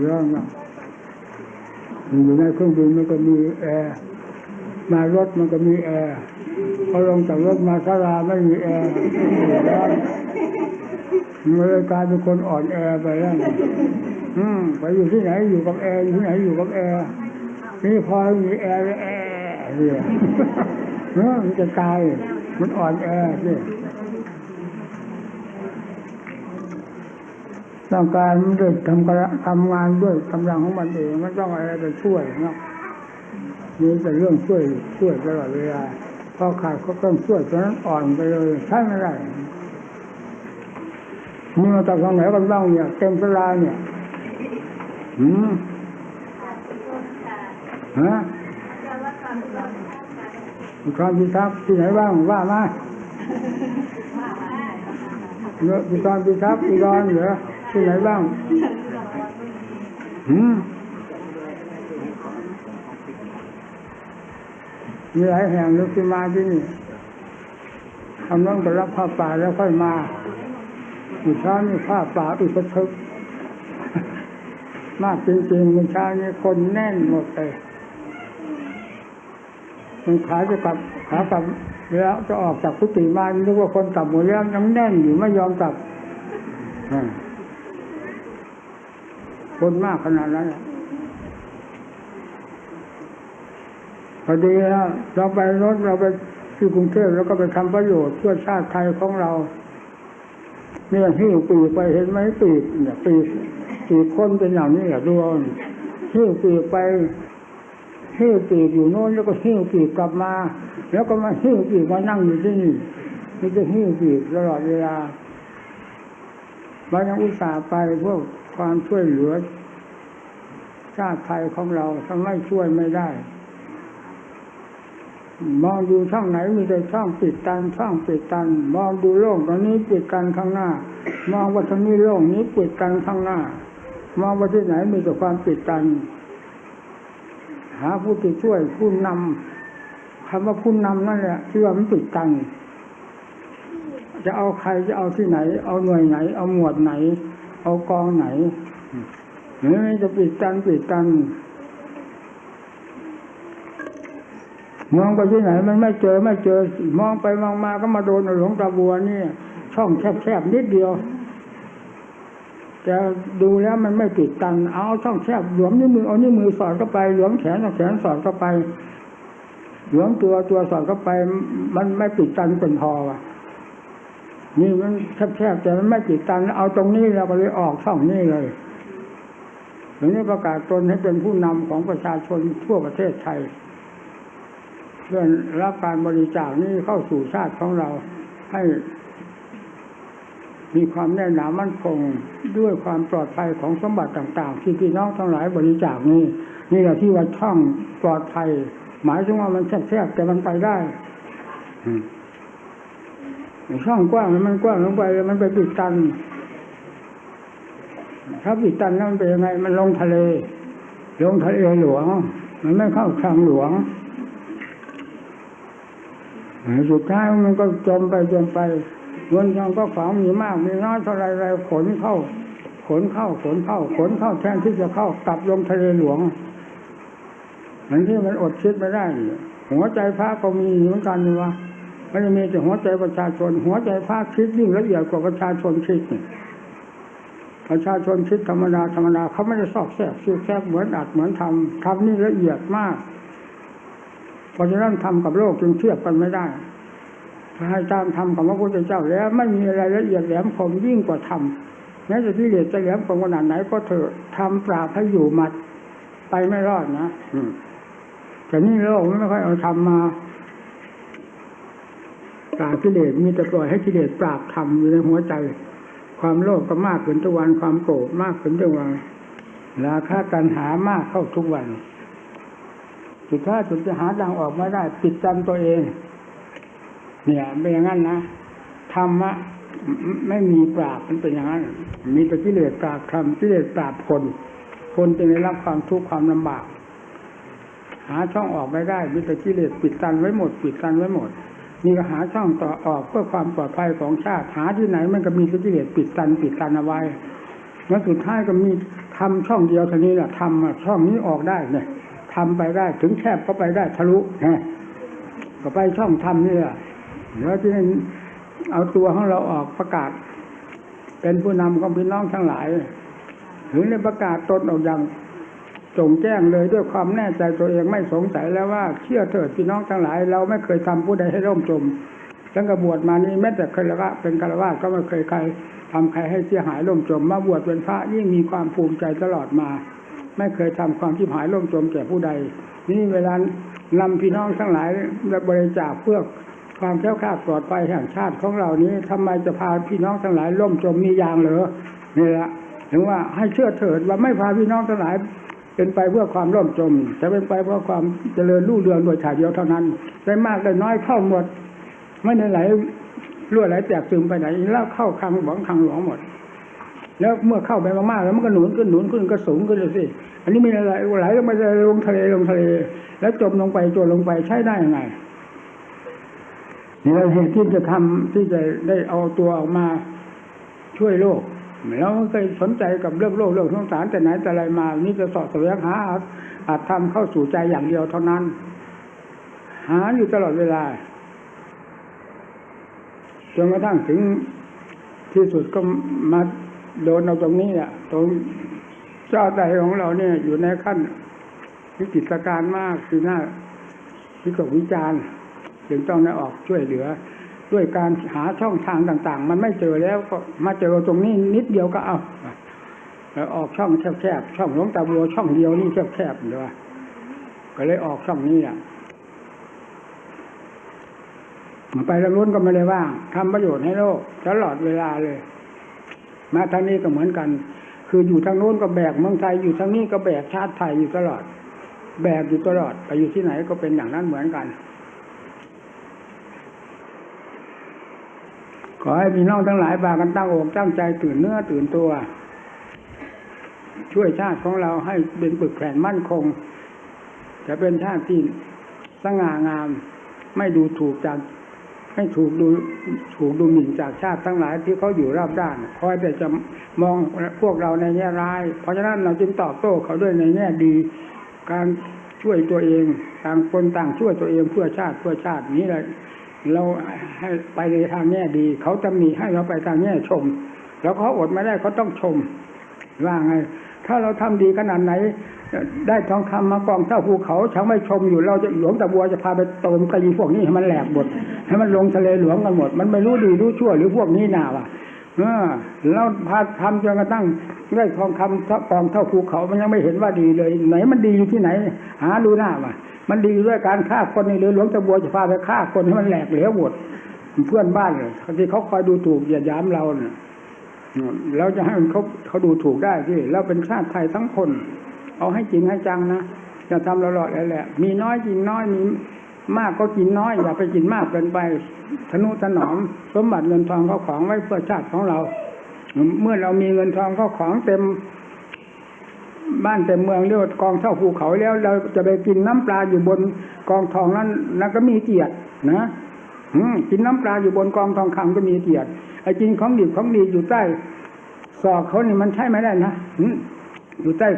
เรื่องนะอยู่ในเครื่องบินมันก็มีแอร์มารถมันก็มีแอร์พอลงจากรถมาสลาไม่มีแอร์มันเลยกลายเป็นคนอ่อนแอไปแล้วอืมไปอยู่ที่ไหนอยู่กับแอร์อยู่ที่ไหนอยู่กับแอร์นี่พอมีแอร์แล้วแอร์เนี่ยเนอะมันจะตายมันอ่อนแอเนี่ย ร่างกายมันด้วยทำกระทำงานด้วยกำลังของมันเองมันต้องอะไรไปช่วยเนาะมีแต่เรื่องช่วยช่วยตลอดเวลาพอขาดก็ต้องช่วยฉะนั้นอ่อนไปเลยใช่ไม่ได้มีมาจากทางไหนกันบ้างเนี่ยเต็มสลาเนี่ยหืมฮะมีความพิทักษ์ที่ไหนบ้างว่ามาเนอะมีความพิทักษ์อุดรเหรอ ที่ไหนบ้างหืมมีหลายแห่งนึกที่มาที่นี่ทำนั้นก็รับผ้าป่าแล้วค่อยมาอีกเช้านี่ผ้าป่าอีกกระทึกมากจริงๆมันเช้านี้คนแน่นหมดเลยมันขาจะกลับขากลับแล้วจะออกจากกุฏิมานึกว่าคนกลับหมดแล้วยังแน่นอยู่ไม่ยอมกลับอ่า คนมากขนาดนั้นน่ะพอดีแล้วเราไปรถเราไปที่กรุงเทพแล้วก็ไปทำประโยชน์เพื่อชาติไทยของเรา เนี่ยหิ้วปีกไปเห็นไหมปีกเนี่ยปีกปีกคนเป็นอย่างนี้แหละดูเอาหิ้วปีกไปหิ้วปีกอยู่โน้นแล้วก็หิ้วปีกกลับมา แล้วก็มาหิ้วปีกมานั่งอยู่ที่นี่นี่จะหิ้วปีกตลอดเวลาเรายังอุตส่าห์ไปพวก ความช่วยเหลือ ชาติไทยของเราทำไม่ช่วยไม่ได้ มองดูช่องไหนมีแต่ช่องปิดตันช่องปิดตัน มองดูโลกตอนนี้ปิดกันข้างหน้า มองว่าทางนี้โลกนี้ปิดกันข้างหน้า มองว่าที่ไหนมีแต่ความปิดตัน หาผู้ที่ช่วยผู้นำคำว่าผู้นำนั่นแหละที่ว่ามันปิดกันจะเอาใครจะเอาที่ไหน เอาหน่วยไหน เอาหมวดไหน เอากองไหนนี่จะปิดกันปิดกันมองไปที่ไหนมันไม่เจอไม่เจอ มองไปมองมาก็มาโดนหลวงตาบัวนี่ ช่องแคบๆนิดเดียวแต่ดูแล้วมันไม่ปิดตันเอาช่องแคบหลวมนิ้วมือเอานิ้วมือสอดเข้าไปหลวมแขนเอาแขนสอดเข้าไปหลวมตัวตัวสอดเข้าไป มันไม่ปิดตันเป็นพอว่ะ นี่มันแคบๆแต่มันไม่ปิดตัน เอาตรงนี้เราก็เลยออกช่องนี้เลยถึงนี้ประกาศตนให้เป็นผู้นำของประชาชนทั่วประเทศไทยเพื่อรับการบริจาคนี้เข้าสู่ชาติของเราให้ มีความแน่นหนามั่นคงด้วยความปลอดภัยของสมบัติต่าง ๆ ที่พี่น้องทั้งหลายบริจาคนี้ นี่แหละที่ว่าช่องปลอดภัย หมายถึงว่ามันแคบๆแต่มันไปได้อืม ช่องกว้างมันกว้างลงไปแล้วมันไปปิดตัน ถ้าปิดตันแล้วมันเป็นยังไง มันลงทะเล ลงทะเลหลวง มันไม่เข้าคลังหลวงสุดท้ายมันก็จมไปจมไปเงินทองก็ขวางมีมาก มีน้อยเท่าไรไรขนเข้า ขนเข้า ขนเข้า ขนเข้าแทนที่จะเข้ากลับลงทะเลหลวงอันที่มันอดคิดไม่ได้ หัวใจพระก็มีเหมือนกันนี่วะ ม่ได้มีแต่หัวใจประชาชน หัวใจพระคิดยิ่งละเอียดกว่าประชาชนคิดนี่ประชาชนคิดธรรมดาธรรมดาเขาไม่ได้สอบแทรกซิ้แทรกเหมือนอัดเหมือนทำทำนี่ละเอียดมาก เพราะฉะนั้นทำกับโลกจึงเทียบกันไม่ได้ถ้าให้ตามทำของพระพุทธเจ้าแล้วไม่มีอะไรละเอียดแหลมคมยิ่งกว่าธรรมแม้จะที่เหลือจะแหลมคมขนาดไหนก็เถอะทำปราบให้อยู่มัดไปไม่รอดนะแต่นี่โลกไม่ค่อยเอาธรรมมา ปราบกิเลสมีแต่ปล่อยให้กิเลสปราบธรรมอยู่ในหัวใจ ความโลภก็มากขึ้นทุกวันความโกรธมากขึ้นทุกวันราคาตัณหามากเข้าทุกวันสุดท้ายจนจะหาทางออกไม่ได้ปิดจำตัวเอง เนี่ยเป็นอย่างนั้นนะธรรมะไม่มีปราบมันเป็นอย่างนั้น มีแต่กิเลสปราบธรรมกิเลสปราบคน คนจึงได้รับความทุกข์ความลำบาก หาช่องออกไม่ได้มีแต่กิเลสปิดตันไว้หมด ปิดตันไว้หมด นี่ก็หาช่องต่อออกเพื่อความปลอดภัยของชาติหาที่ไหนมันก็มีแต่กิเลสปิดตันปิดตันเอาไว้แล้วสุดท้ายก็มีทำช่องเดียวเท่านี้แหละทำช่องนี้ออกได้เนี่ยทำไปได้ถึงแคบก็ไปได้ทะลุนะก็ไปช่องทำนี่แหละแล้วที่เอาตัวของเราออกประกาศ เป็นผู้นำของพี่น้องทั้งหลาย ถึงได้ประกาศตนออกอย่าง จงแจ้งเลยด้วยความแน่ใจตัวเองไม่สงสัยแล้วว่าเชื่อเถิดพี่น้องทั้งหลาย เราไม่เคยทำผู้ใดให้ร่มจมตั้งแต่บวชมานี้แม้แต่เคยละวะเป็นคารวะก็ไม่เคยใครทำใครให้เสียหายร่มจม มาบวชเป็นพระยิ่งมีความภูมิใจตลอดมา ไม่เคยทำความที่หายร่มจมแก่ผู้ใด นี่เวลานำพี่น้องทั้งหลายบริจาคเพื่อความแคล้วคลาดปลอดภัยแห่งชาติของเรานี้ทำไมจะพาพี่น้องทั้งหลายร่มจมมีอย่างเหรอนี่แหละถึงว่าให้เชื่อเถิดว่าไม่พาพี่น้องทั้งหลาย เป็นไปเพื่อความร่มจม จะเป็นไปเพื่อความเจริญรุ่งเรืองโดยถ่ายเดียวเท่านั้น ได้มากได้น้อยเข้าหมด ไม่ได้ไหลรั่วไหลแตกซึมไปไหนแล้วเข้าคังหลวงคังหลวงหมด แล้วเมื่อเข้าไปมากๆแล้วมันก็หนุนขึ้นหนุนขึ้นก็สูงขึ้นเลยสิอันนี้มีอะไรไหลลงไปลงทะเลลงทะเล แล้วจมลงไปจมลงไปใช้ได้ยังไงนี่เราเหตุที่จะทำที่จะได้เอาตัวออกมาช่วยโลก เราเคยสนใจกับเรื่องโลกเรื่องสงสารแต่ไหนแต่ไรมานี่จะสอดแสวงหาอาจทำเข้าสู่ใจอย่างเดียวเท่านั้น หาอยู่ตลอดเวลาจนกระทั่งถึงที่สุดก็มาโดนเอาตรงนี้อะตรงเจ้าใจของเราเนี่ยอยู่ในขั้นวิกฤตการณ์มากคือหน้าวิกฤตวิจารณ์จึงต้องได้ออกช่วยเหลือ ด้วยการหาช่องทางต่าง ๆ มันไม่เจอแล้วก็มาเจอตรงนี้นิดเดียวก็เอาแล้วออกช่องแคบๆช่องหลวงตาบัวช่องเดียวนี่แคบๆเลยวะก็เลยออกช่องนี้อะไปแล้วล้วนก็ไม่ได้ว่างทำประโยชน์ให้โลกตลอดเวลาเลย มาทางนี้ก็เหมือนกัน คืออยู่ทางโน้นก็แบกเมืองไทยอยู่ทางนี้ก็แบกชาติไทยอยู่ตลอด แบกอยู่ตลอด ไปอยู่ที่ไหนก็เป็นอย่างนั้นเหมือนกัน ขอให้พี่น้องทั้งหลายบากันตั้งอกตั้งใจตื่นเนื้อตื่นตัว ช่วยชาติของเราให้เป็นปึกแผ่นมั่นคง จะเป็นชาติที่สง่างาม ไม่ดูถูกจากไม่ถูกดูถูกดูหมิ่นจากชาติทั้งหลายที่เขาอยู่รอบด้านคอยแต่จะมองพวกเราในแง่ร้าย เพราะฉะนั้นเราจึงตอบโต้เขาด้วยในแง่ดี การช่วยตัวเองต่างคนต่างช่วยตัวเองเพื่อชาติเพื่อชาตินี้แหละ เราให้ไปในทางแง่ดี เขาตำหนิให้เราไปทางแง่ชม แล้วเขาอดไม่ได้เขาต้องชม ว่าไง ถ้าเราทำดีขนาดไหน ได้ทองคำมากองเท่าภูเขาชาวไม่ชมอยู่เราจะหลวงตาบัวจะพาไปตมกะยีพวกนี้ให้มันแหลกหมดให้มันลงทะเลหลวงกันหมด มันไม่รู้ดีรู้ชั่วหรือพวกนี้นาว่ะเราพาทำจนกระทั่งได้ทองคำกองเท่าภูเขา มันยังไม่เห็นว่าดีเลย ไหนมันดีอยู่ที่ไหน หาดูหน้าว่ะ มันดีด้วยการฆ่าคนนี่หรือหลวงตาบัวจะพาไปฆ่าคนให้มันแหลกเหลวหมดเพื่อนบ้านเลยที่เขาคอยดูถูกเหยียดยามเราเนี่ยเราจะให้เขาเขาดูถูกได้ที่เราเป็นชาติไทยทั้งคน เอาให้จริงให้จังนะอย่าทำเราหลอดแหละ มีน้อยกินน้อยมีมากก็กินน้อยอย่าไปกินมากเกินไปทนุถนอม สมบัติเงินทองเขาของไว้เพื่อชาติของเรา เมื่อเรามีเงินทองเขาของเต็ม บ้านเต็มเมืองเรียกว่ากองเท่าภูเขาแล้ว เราจะไปกินน้ำปลาอยู่บนกองทองนั้นนั่นก็มีเกียรตินะกินน้ำปลาอยู่บนกองทองคำก็มีเกียรติไอ้กินของดีของดีอยู่ใต้ศอกเขานี่มันใช่ไม่ได้นะอยู่ใต้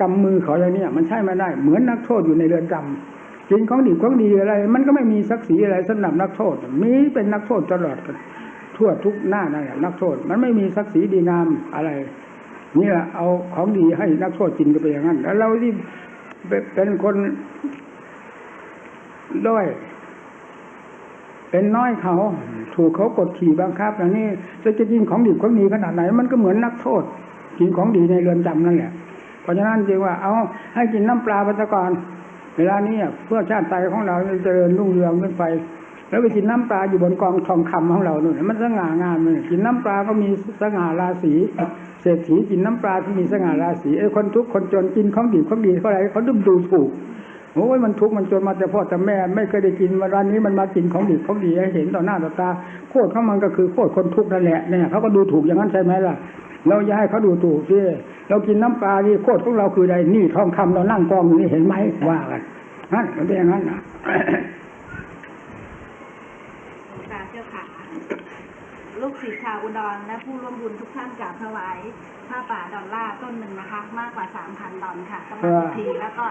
กำมือเขาอย่างนี้มันใช่ไม่ได้ เหมือนนักโทษอยู่ในเรือนจำกินของดีของดีอะไร มันก็ไม่มีศักดิ์ศรีอะไรสำหรับนักโทษ มีเป็นนักโทษตลอดกันทั่วทุกหน้านั่นแหละนักโทษ มันไม่มีศักดิ์ศรีดีงามอะไร นี่แหละเอาของดีให้นักโทษกินก็ไปอย่างนั้น แล้วเราที่เป็นคนด้อยเป็นน้อยเขาถูกเขากดขี่บังคับอย่างนี้จะจะกินของดีของดีขนาดไหน มันก็เหมือนนักโทษกินของดีในเรือนจำนั่นแหละเพราะฉะนั้นจึงว่าเอาให้กินน้ำปลาพัตกรเวลานี้เพื่อชาติไทยของเราจะเจริญรุ่งเรืองขึ้นไป แล้วไปกินน้ำปลาอยู่บนกองทองคำของเราเนี่ยมันสง่างามเลยกินน้ำปลาก็มีสง่าราศี เศรษฐีกินน้ำปลาที่มีสง่าราศีไอ้คนทุกข์คนจนกินของดีของดีเท่าไรเขาดึงดูถูกโอ้ยมันทุกข์มันจนมาแต่พ่อแต่แม่ ไม่เคยได้กินวันนี้มันมากินของดีของดีให้เห็นต่อหน้าต่อตาโคตรของมันก็คือโคตรคนทุกข์นั่นแหละเนี่ยเขาก็ดูถูกอย่างนั้นใช่ไหมล่ะ เราอย่าให้เขาดูถูกสิเรากินน้ำปลานี่โคตรของเราคือใดนี่ทองคำเรานั่งกองอยู่นี่เห็นไหมว่ากันนั่นมันเป็นอย่างนั้นนะ ตาเจ้าขาโลลูกศิษย์ชาวอุดรและผู้ร่วมบุญทุกท่านกราบถวายผ้าป่าดอลลาร์ต้นหนึ่งนะคะ มากกว่า3,000ดอลค่ะสมาธิทีแล้วก็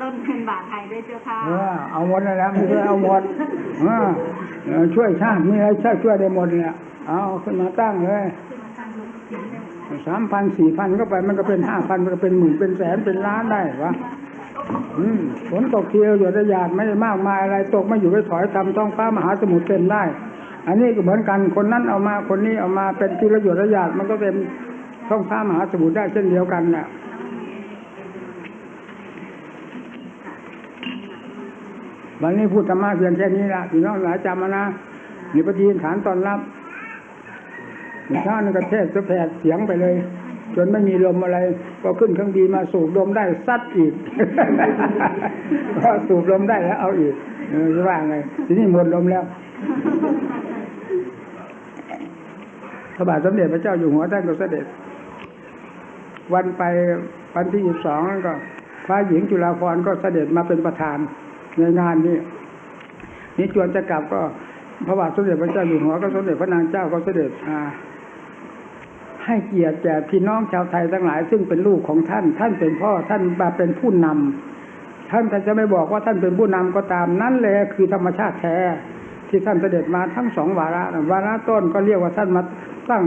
ต้นเงินบาทไทยด้วยเจ้าค่ะเออเอาหมดแล้วนะมีอะไรเอาหมดเออเออช่วยชาติมีอะไรช่วยช่วยได้หมดเนี่ยเอาขึ้นมาตั้งเลยสามพันสี่พันก็ไปมันก็เป็นห้าพันมันก็เป็นหมื่นเป็นแสนเป็นล้านได้วะอืมฝนตกเทียวหยดระยาดไม่ได้มากมายอะไร ตกไม่อยู่ไม่ถอยทำท้องฟ้ามหาสมุทรเต็มได้ อันนี้ก็เหมือนกันคนนั้นเอามาคนนี้เอามาเป็นทีละหยดระยาดมันก็เต็มท้องฟ้ามหาสมุทรได้เช่นเดียวกันเนี่ยวันนี้พูดธรรมะเพียงแค่นี้ละพี่น้องหลายจำมานะนี่ปฏิฐานตอนรับมีข้านึงก็เทศจะแผดเสียงไปเลย จนไม่มีลมอะไร ก็ขึ้นเครื่องบินมาสูบลมได้ซัดอีกพอสูบลมได้แล้วเอาอีกเออจะว่าไงทีนี้หมดลมแล้ว ระบาทสมเด็จพระเจ้าอยู่หัวท่านก็เสด็จ วันไปวันที่ยี่สองก็พระหญิงจุฬาภรณ์ก็เสด็จมาเป็นประธานในงานนี้นี่จวนจะกลับก็พระบาทสมเด็จพระเจ้าอยู่หัวก็สมเด็จพระนางเจ้าก็เสด็จอาให้เกียรติแก่พี่น้องชาวไทยทั้งหลาย ซึ่งเป็นลูกของท่าน ท่านเป็นพ่อท่านมาเป็นผู้นำท่านจะไม่บอกว่าท่านเป็นผู้นำก็ตามนั่นแหละคือธรรมชาติแท้ ที่ท่านเสด็จมาทั้งสองวาระวาระต้นก็เรียกว่าท่านมาตั้ง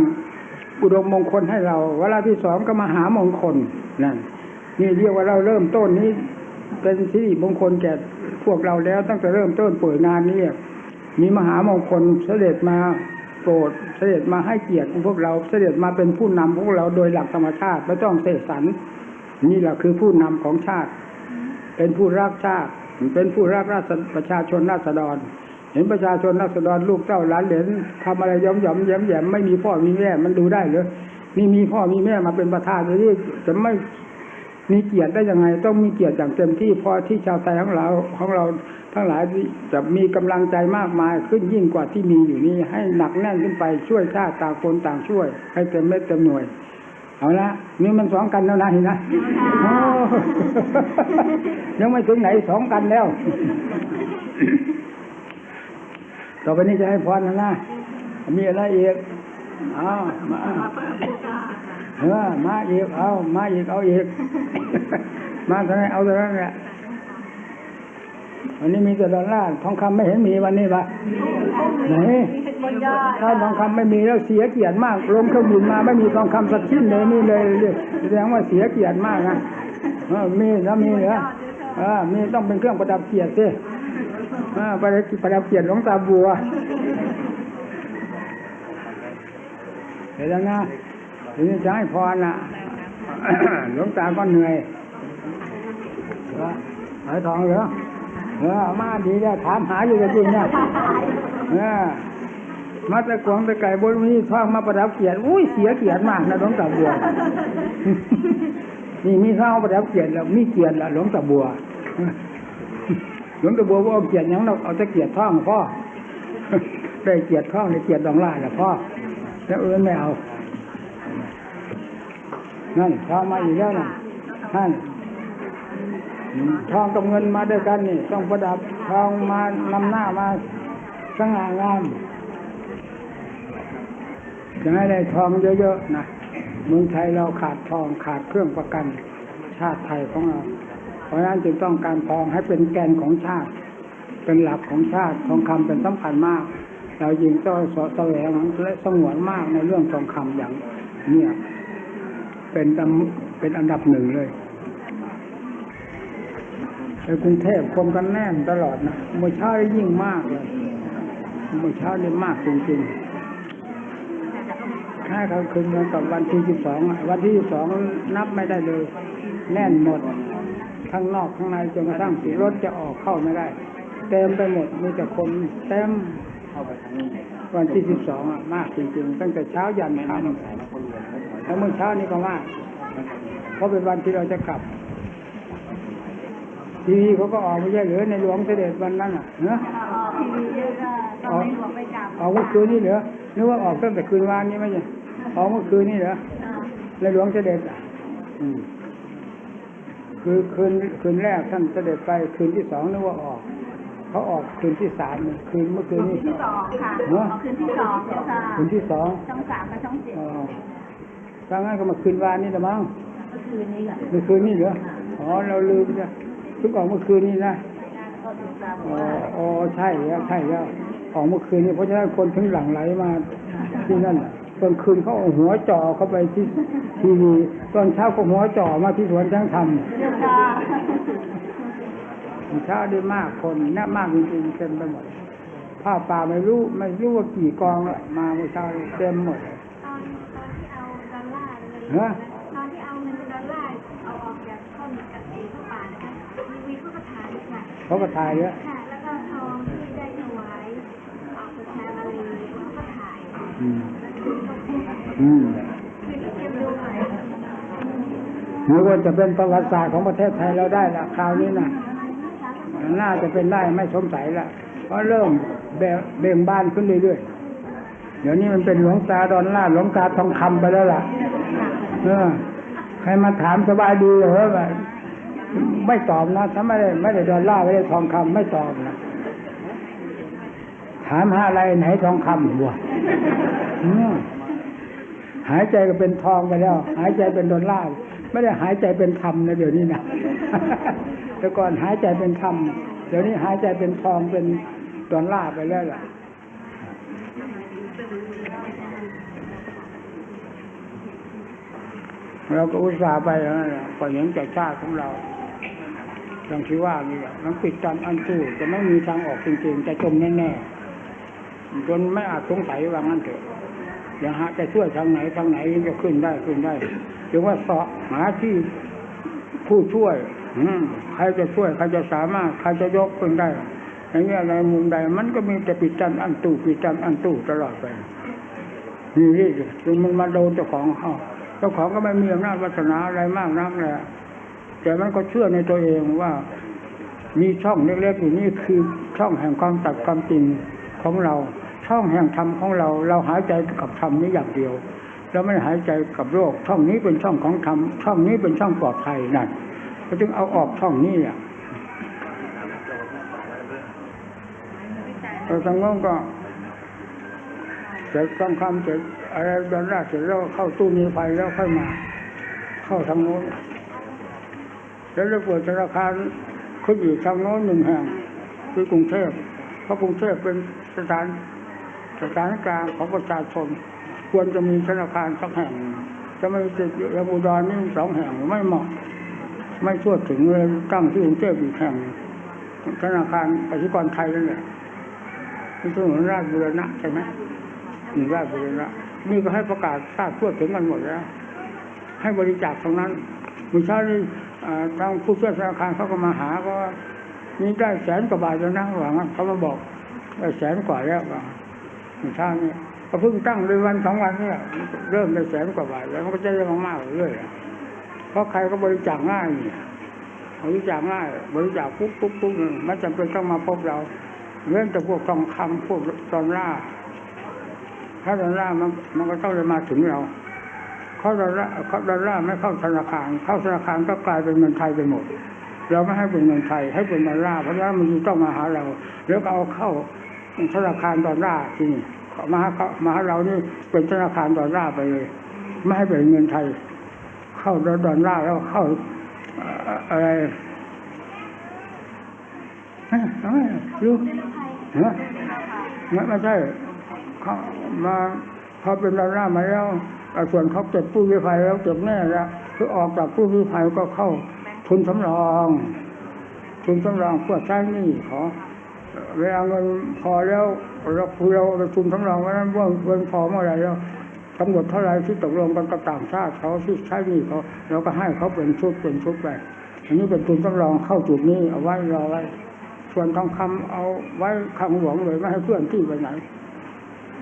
อุดมมงคลให้เราวาระที่สองก็มหามงคลนั่นนี่เรียกว่าเราเริ่มต้นนี้ เป็นสิริมงคลแก่พวกเราแล้วตั้งแต่เริ่มต้นเปิดงานนี้มีมหามงคลเสด็จมาโปรดเสด็จมาให้เกียรติพวกเราเสด็จมาเป็นผู้นำพวกเราโดยหลักธรรมชาติไม่ต้องเสกสรรนี่แหละคือผู้นำของชาติ เป็นผู้รักชาติ เป็นผู้รักราษฎรประชาชนราษฎร เห็นประชาชนราษฎรลูกเต้าหลานเหลนทำอะไรย้อมหยอมแย้มแย้มไม่มีพ่อมีแม่มันดูได้เหรือนี่มีพ่อมีแม่มาเป็นประธานจะจะไม่มีเกียรติได้ยังไง ต้องมีเกียรติอย่างเต็มที่พอที่ชาวไทยของเราของเราทั้งหลายจะมีกำลังใจมากมายขึ้นยิ่งกว่าที่มีอยู่นี้ ให้หนักแน่นขึ้นไปช่วยชาติต่างคนต่างช่วย ให้เต็มเม็ดเต็มหน่วย เอาละนี่มันสองกันแล้วนะเห็นนะยังไม่ถึงไหนสองกันแล้ว ต่อไปนี้จะให้พรนะนะ มีอะไรอีกเอามาเออมาอีก เอามาอีก เอาอีก มาเท่าไหรเอาเท่านั้นแหละวันนี้มีแต่ดอลลาร์ทองคำไม่เห็นมีวันนี้ปะไหนถ้าทองคำไม่มีแล้วเสียเกียรติมากลงเครื่องบินมาไม่มีทองคำสักชิ้นเลยนี่เลยแสดงว่าเสียเกียรติมากนะมีแล้วมีเหรอเออมีต้องเป็นเครื่องประดับเกียรติสิ เออประดับประดับเกียรติหลวงตาบัวเห็นแล้วนะทีนี้จะให้พรนะหลวงตาก็เหนื่อยเหรอหายทองเหรอเออเอามาดีแล้วถามหาอยู่กับจริงเนี่ยเออมาตะกวงตะไก่บนมีท่องมาประดับเกียรติอุ้ยเสียเกียรติมากนะหลวงตาบัวนี่มีท่องประดับเกียรติแล้วมีเกียรติละหลวงตาบัว หลวงตาบัวว่าเอาเกียรติยังเราเอาแต่เกียรติท่องพ่อได้เกียรติท่องได้เกียรติดองล่าละพ่อแล้วเอื้อนไม่เอา นั่นท่องมาอีกแล้วนะนั่นอืมทองกับเงินมาด้วยกันนี่ ต้องประดับทองมานำหน้ามาสง่างามจะให้ได้ทองเยอะๆนะเมืองไทยเราขาดทองขาดเครื่องประกัน ชาติไทยของเรา ราะฉะนั้นจึงต้องการทองให้เป็นแกนของชาติ เป็นหลักของชาติทองคำเป็นสำคัญมาก เรายิงต้องสอแสวงและสงวนมากในเรื่องทองคำอย่างเนี่ยเป็นตำเป็นอันดับหนึ่งเลยในกรุงเทพคมกันแน่นตลอดนะเมื่อเช้านี่ยิ่งมากเลยเมื่อเช้านี่มากจริงๆถ้าเขาคืนเงินกับวันที่สิบสองวันที่สิบสองนับไม่ได้เลย แน่นหมด ข้างนอกข้างในจนกระทั่งสีรถจะออกเข้าไม่ได้ เต็มไปหมดมีแต่คนเต็มวันที่สิบสองอะมากจริงๆ ตั้งแต่เช้ายันค่ำแล้วเมื่อเช้านี้ก็มากเพราะเป็นวันที่เราจะกลับ ทีวีเขาก็ออกไม่ใช่หรือในหลวงเสด็จวันนั้นอะเนอะออกทีวีเยอะก็ต้องไม่หลวงไปกราบออกเมื่อคืนนี่เหรอนึกว่าออกตั้งแต่คืนวานนี้ไม่ใช่ออกเมื่อคืนนี่เหรอในหลวงเสด็จอะอืม คือคืนคืนแรกท่านเสด็จไปคืนที่สองนึกว่าออกเขาออกคืนที่สามเนี่ยคืนเมื่อคืคืนนนี้ที่สองค่ะเหรอเอาคืนที่สองเจ้าค่ะคืนที่สองช่องสามกับช่องเจ็ดอ๋อถ้างั้นก็มาคืนวานนี่ละมั้งเมื่อคืนนี้ค่ะเมื่อคืนนี่เหรออ๋อเราลืมจ้ะเพิ่งออกเมื่อคืนนี้นะก็ดูตามอ๋อว่าอ๋อใช่แล้วใช่แล้วออกเมื่อคืนนี้เพราะฉะนั้นคนถึงหลั่งไหลมาที่นั่น น่ะตอนคืนเขาเอาหัวจ่อเข้าไปที่ทีวีตอนเช้าก็หัวจ่อมาที่สวนช้างธรรมเจ้าค่ะเช้าได้มากคนน่ามากจริงๆเต็มไปหมดผ้าป่าไม่รู้ไม่รู้ว่ากี่กองละมาเมื่อเช้าเต็มหมดตอนตอนที่เอาดอลลาร์เงินฮะตอนที่เอาเงินดอลลาร์เอาออกจากต้นกับเอเข้าป่านะคะมีวีเขาก็ถ่ายค่ะเขาก็ถ่ายแล้วค่ะแล้วก็ทองที่ได้ถวายออกประชาบาลีเขาก็ถ่าย อืมอืมคือที่เตรียมดูหน่อยหรือว่าจะเป็นประวัติศาสตร์ของประเทศไทยเราได้ละคราวนี้นะน่าจะเป็นได้ไม่สงสัยละเพราะเริ่มเบเบ่งบานขึ้นเรื่อยๆเดี๋ยวนี้มันเป็นหลวงตาดอนลาดหลวงตาทองคำไปแล้วล่ะเออใครมาถามสบายดีเหรอแบบไม่ตอบนะถ้าไม่ได้ไม่ได้ดอลลาร์ไม่ได้ทองคำไม่ตอบนะถามหาอะไรไหนทองคำบัวอืม หายใจก็เป็นทองไปแล้ว หายใจเป็นดอลลาร์ไม่ได้หายใจเป็นธรรมนะเดี๋ยวนี้นะแต่ก่อนหายใจเป็นธรรมเดี๋ยวนี้หายใจเป็นทองเป็นดอลลาร์ไปแล้วล่ะเราก็อุตส่าห์ไปอย่างนั้นแหละก็เห็นแก่ชาติของเราอย่างที่ว่านี่แหละมันปิดจำอันตู้จะไม่มีทางออกจริงๆ จะจมแน่ๆจนไม่อาจสงสัยว่างั้นเถอะ อย่าหาจะช่วยทางไหนทางไหนจะขึ้นได้ขึ้นได้ถึงว่าเสาะหาที่ผู้ช่วยอืมใครจะช่วยใครจะสามารถใครจะยกขึ้นได้อย่างเงี้ยในมุมใด มันก็มีแต่ปิดจันอันตู้ปิดจันอันตู้ตลอดไปนี่นี่จึงมันมาโดนเจ้าของเขาเจ้าของก็ไม่มีอำนาจวาสนาอะไรมากนักแหละแต่มันก็เชื่อในตัวเองว่า มีช่องเล็กๆอยู่นี่คือช่องแห่งความตัดความจริงของเรา ช่องแห่งธรรมของเรา เราหายใจกับธรรมนี้อย่างเดียวเราไม่หายใจกับโลกช่องนี้เป็นช่องของธรรมช่องนี้เป็นช่องปลอดภัยนั่นก็จึงเอาออกช่องนี้อะเราทางโน้นก็เสร็จต้องคำเสร็จอะไรดอลลาร์เสร็จแล้วเข้าตู้มีไฟแล้วค่อยมา เข้าทางโน้นแล้วเราเปิดธนาคารขึ้นอีกทางโน้นหนึ่งแห่งคือกรุงเทพเพราะกรุงเทพเป็นสถาน สถานกลางของประชาชนควรจะมีธนาคารสักแห่ง จะไม่ติดระบุดรนี่สองแห่งไม่เหมาะ ไม่ทั่วถึงเลยตั้งที่กรุงเทพอีกแห่งธนาคารกสิกรไทยนั่นแหละที่ถนนราชบุรณะใช่ไหมหนึ่งราชบุรณะนี่ก็ให้ประกาศทราบทั่วถึงกันหมดแล้ว ให้บริจาคตรงนั้นมื่อเช้านี้อ่าทางผู้ช่วยธนาคารเขาก็มาหาก็ว่ามีได้แสนกว่าบาทแล้วนะหวังนเขามาบอกแสนกว่าแล้วว่า เช้านี้ก็เพิ่งตั้งเลยวันสองวันเนี่ยเริ่มได้แสนกว่าบาทแล้วมันก็จะได้มากๆเรื่อยๆเพราะใครก็บริจาคง่ายนี่บริจาคง่ายบริจาคปุ๊บปุ๊บปุ๊บไม่จำเป็นต้องมาพบเราเรื่องแต่พวกทองคำพวกดอลลาร์ถ้าดอลลาร์มันมันก็ต้องเลยมาถึงเราเขาดอลลาร์เขาดอลลาร์ไม่เข้าธนาคาร เข้าธนาคารก็กลายเป็นเงินไทยไปหมด เราไม่ให้เป็นเงินไทยให้เป็นดอลลาร์เพราะฉะนั้นมันจึงต้องมาหาเรา แล้วก็เอาเข้า ธนาคารดอลลาร์ที่นี่มาหาเขามาหาเรานี่เป็นธนาคารดอลลาร์ไปเลย ไม่ให้เป็นเงินไทย เข้าดอลลาร์แล้วเข้าอะไรฮ้ยเฮ้ยลูกฮะไม่ไม่ใช่เขามาเขาเป็นดอลลาร์มาแล้วส่วนเขาเก็บผู้วิภัยแล้วเก็บแน่แล้วคือออกจากผู้วิภัยก็เข้าทุนสำรอง ทุนสำรองเพื่อใช้หนี้ขอ เวลาเงินพอแล้วเราคุยเราไปทุนสำรองไว้นั้นว่าเงินพอเมื่อไรแล้วกำหนดเท่าไรที่ตกลงกันกับต่างชาติเขาที่ใช้หนี้เขาเราก็ให้เขาเป็นชุดเป็นชุดไปอันนี้เป็นทุนสำรองเข้าจุดนี้เอาไว้รอไว้ ส่วนทองคำเอาไว้ข้างหลวงเลยไม่ให้เพื่อนที่ไปไหน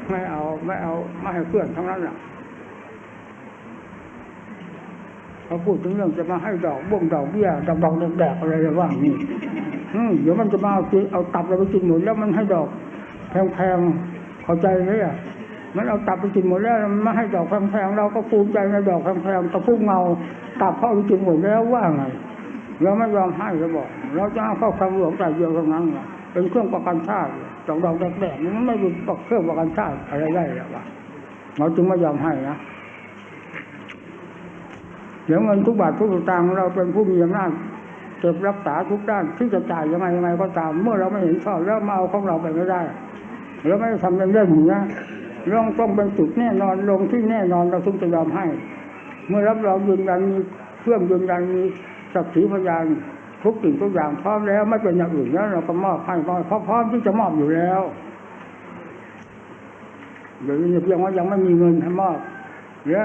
ไม่เอาไม่เอาไม่ให้เพื่อนทั้งนั้นแหละเขาพูดถึงเรื่องจะมาให้ดอกบ่วงดอกเบี้ยดอกดอกแดกอะไรระว่างนี่ เดี๋ยวมันจะมาเอากินเอาตับเราไปกินหมดแล้วมันให้ดอกแพงๆเข้าใจไหมอะมันเอาตับไปกินหมดแล้วมันไม่ให้ดอกแพงๆเราก็ภูมิใจในดอกแพงๆตะพุ่งเงาตับเข้าไปกินหมดแล้วว่าไงเราไม่ยอมให้เราบอก เราจะเอาเข้าคำหลวงแต่เดียวเท่านั้นเป็นเครื่องประกันชาติดอกดอกแดงๆมันไม่เป็นเครื่องประกันชาติอะไรได้หรอกวะเราจึงไม่ยอมให้นะเดี๋ยวเงินทุกบาททุกสตางค์เราเป็นผู้มีอำนาจ เก็บรักษาทุกด้านที่จะจ่ายยังไงยังไงก็ตาม เมื่อเราไม่เห็นชอบแล้วมาเอาของเราไปไม่ได้แล้วไม่ทำเรื่องอย่างนี้นะลงต้องเป็นจุดแน่นอนลงที่แน่นอนเราถึงจะยอมให้ เมื่อรับรองยืนยันมีเครื่องยืนยันมีสักขีพยานทุกสิ่งทุกอย่างพร้อมแล้วไม่เป็นอย่างอื่นแล้วเราก็มอบให้เพราพร้อมที่จะมอบอยู่แล้วเดี๋ยวนี้เพียงว่ายังไม่มีเงินให้มอบเดี๋ย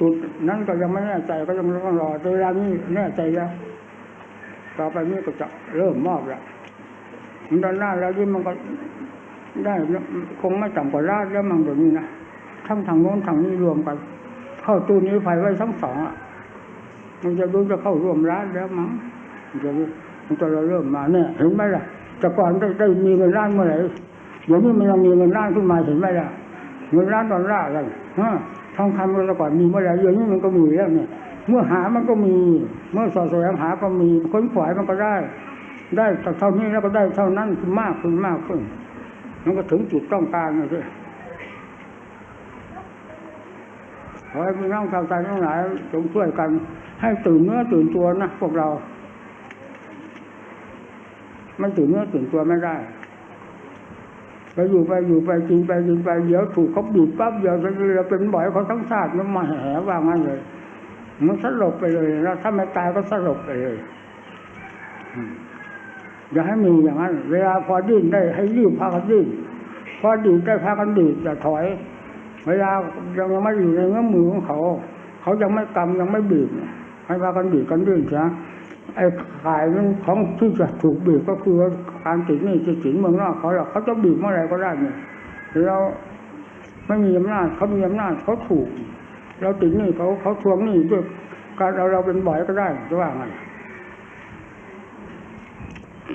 จุดนั้นก็ยังไม่แน่ใจก็ยังต้องรอแต่เวลานี้แน่ใจแล้ว ต่อไปนี้ก็จะเริ่มมอบล้วมันด้านหน้าแล้วที่มันก็ได้คงไม่ต่ำกว่าล้านแล้วมันเดี๋ยวนี้นะทั้งทางโน้นทางนี้รวมกัน เข้าตู้นี้ไฟไว้ทั้งสองอะ มันจะรู้จะเข้าร่วมร้านแล้วมั้งมันจะรู้มันจะเริ่มมาเนี่ยเห็นไหมล่ะแต่ก่อนได้ได้มีเงินล้านเมื่อไหร่เดี๋ยวนี้มันยังมีเงินล้านขึ้นมาเห็นไหมล่ะเงินล้านดอลลาร์กันฮะทองคำเมื่อก่อนมีเมื่อไหร่เดี๋ยวนี้มันก็มีแล้วเนี่ย เมื่อหามันก็มี เมื่อสอดแสวงหาก็มีค้นขวายมันก็ได้ ได้จากเท่านี้แล้วก็ได้เท่านั้นคือมากขึ้นมากขึ้น มันก็ถึงจุดต้องการนะสิขอให้พี่น้องชาวไทยทั้งหลายจงช่วยกัน ให้ตื่นเนื้อตื่นตัวนะพวกเรา ไม่ตื่นเนื้อตื่นตัวไม่ได้ไปอยู่ไปอยู่ไปกินไปกินไปเดี๋ยวถูกเขาบีบปั๊บเดี๋ยวเราเป็นบ่อยเขาทั้งชาติมันมาแห่ว่างั้นเลย มันสลบไปเลยนะถ้าไม่ตายก็สลบไปเลยอย่าให้มีอย่างนั้น เวลาพอดิ้นได้ให้รีบพากันดิ้นพอดีดได้พากันดีดอย่าถอย เวลายังไม่อยู่ในเงื้อมือของเขา เขายังไม่กำยังไม่บีบให้พากันบีบกันดิ้นใช่ไอ้ขายมันของที่จะถูกบีบก็คือการติดนี่ติดสินเมืองนอกเขาหรอกเขาจะบีบเมื่อไรก็ได้เนี่ยเราไม่มีอำนาจเขามีอำนาจเขาถูก เราติดหนี่เขาเขาทวงหนี้ด้วยการเราเราเป็นบ่อยก็ได้จะว่าไง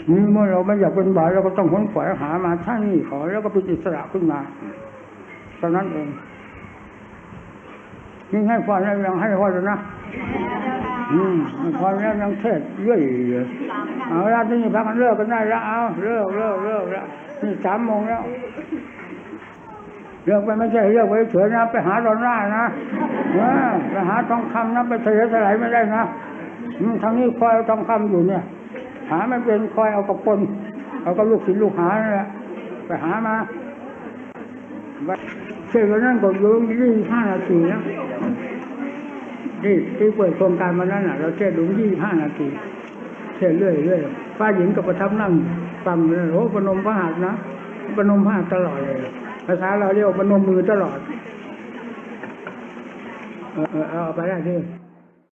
นี่เมื่อเราไม่อยากเป็นบ่อยเราก็ต้องค้นขวายหามาท่านี่ขอแล้วก็เป็นอิสระขึ้นมาเท่านั้นเองนี่ให้พรแล้วยังให้พรแล้วนะอืมให้พรแล้วยังเทศเรื่อยอยู่เอาละที่นี่พักกันเลิกกันได้แล้วเอาเลิกเลิกเลิกแล้วนี่สามโมงแล้ว เลิกไปไม่ใช่เลิกไปเฉยนะไปหาดอลลาร์นะไปหาทองคำนะไปเสียสลายไม่ได้นะทางนี้คอยเอาทองคำอยู่เนี่ย หาไม่เป็นคอยเอากระปนเอากับลูกศิษย์ลูกหานั่นแหละไปหามาเช่นวันนั้นก็อยู่ยี่ห้านาทีนะที่ที่เปิดโครงการวันนั้นน่ะ เราเช่ดูยี่ห้านาทีเช่เรื่อยเรื่อยป้าหญิงก็ประทับนั่งฟังเลยโอ้ประนมพระหัตนะประนมพระหัตตลอดเลย ภาษาเราเรียกว่าพนมมือตลอด เออเออเอาไปได้ที่